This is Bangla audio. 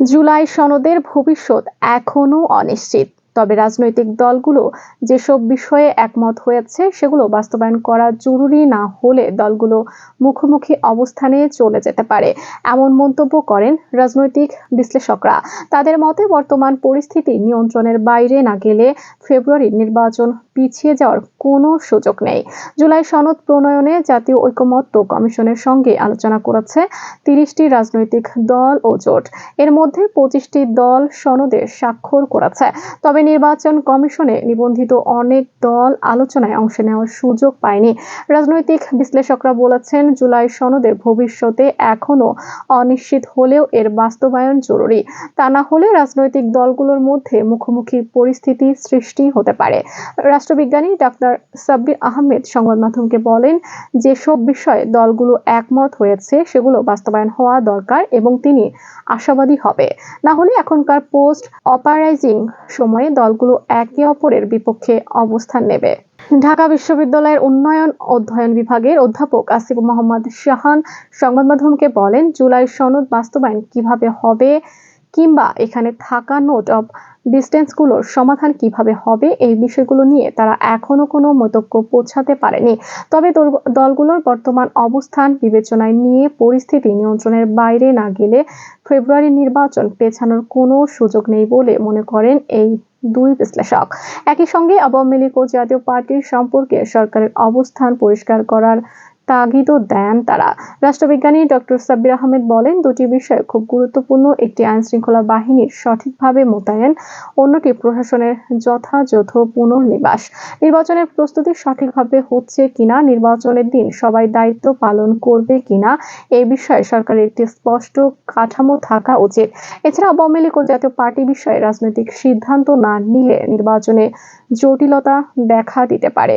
জুলাই সনদের ভবিষ্যৎ এখনও অনিশ্চিত। তবে রাজনৈতিক দলগুলো যেসব বিষয়ে একমত হয়েছে, সেগুলো বাস্তবায়ন করা জরুরি না হলে দলগুলো মুখোমুখি অবস্থানে চলে যেতে পারে, এমন মন্তব্য করেন রাজনৈতিক বিশ্লেষকরা। তাদের মতে, বর্তমান পরিস্থিতি নিয়ন্ত্রণের বাইরে না গেলে ফেব্রুয়ারির নির্বাচন পিছিয়ে যাওয়ার কোনো সুযোগ নেই। জুলাই সনদ প্রণয়নে জাতীয় ঐকমত্য কমিশনের সঙ্গে আলোচনা করেছে তিরিশটি রাজনৈতিক দল ও জোট। এর মধ্যে পঁচিশটি দল সনদে স্বাক্ষর করেছে। তবে নির্বাচন কমিশনে নিবন্ধিত অনেক দল আলোচনায় অংশ নেওয়ার সুযোগ পায়নি। রাজনৈতিক বিশ্লেষকরা বলেছেন, জুলাই সনদের ভবিষ্যতে এখনও অনিশ্চিত হলেও এর বাস্তবায়ন জরুরি। তা না হলে রাজনৈতিক দলগুলোর মধ্যে মুখোমুখি পরিস্থিতি সৃষ্টি হতে পারে। রাষ্ট্রবিজ্ঞানী ডাক্তার সাব্বির আহমেদ সংবাদ মাধ্যমকে বলেন, যেসব বিষয়ে দলগুলো একমত হয়েছে, সেগুলো বাস্তবায়ন হওয়া দরকার এবং তিনি আশাবাদী হবে। না হলে এখনকার পোস্ট অপারাইজিং সময়ে দলগুলো একে অপরের বিপক্ষে অবস্থান নেবে। ঢাকা বিশ্ববিদ্যালয়ের উন্নয়ন অধ্যয়ন বিভাগের অধ্যাপক আসিফ মোহাম্মদ শাহান সংবাদ মাধ্যমকে বলেন, জুলাই সনদ বাস্তবায়ন কীভাবে হবে কিংবা এখানে থাকা নোট অব ডিস্টেন্সগুলোর সমাধান কীভাবে হবে এই বিষয়গুলো নিয়ে তারা এখনও কোনো মতক্য পৌঁছাতে পারেনি। তবে দলগুলোর বর্তমান অবস্থান বিবেচনায় নিয়ে পরিস্থিতি নিয়ন্ত্রণের বাইরে না গেলে ফেব্রুয়ারি নির্বাচন পেছানোর কোনো সুযোগ নেই বলে মনে করেন এই দুই বিশ্লেষক। একই সঙ্গে আওয়ামী লীগ ও জাতীয় পার্টির সম্পর্কে সরকারের অবস্থান পরিষ্কার করার তাগিদও দেন তারা। রাষ্ট্রবিজ্ঞানী ডক্টর সাব্বির আহমেদ বলেন, দুটি বিষয় খুব গুরুত্বপূর্ণ, একটি আইন শৃঙ্খলা বাহিনীর সঠিকভাবে মোতায়েন, অন্যটি প্রশাসনের যথাযথ পুনর্নিবাস। নির্বাচনের প্রস্তুতি সঠিকভাবে হচ্ছে কিনা, নির্বাচনের দিন সবাই দায়িত্ব পালন করবে কিনা, এই বিষয়ে সরকারের একটি স্পষ্ট কাঠামো থাকা উচিত। এছাড়া আওয়ামী লীগ ও জাতীয় পার্টি বিষয়ে রাজনৈতিক সিদ্ধান্ত না নিলে নির্বাচনে জটিলতা দেখা দিতে পারে।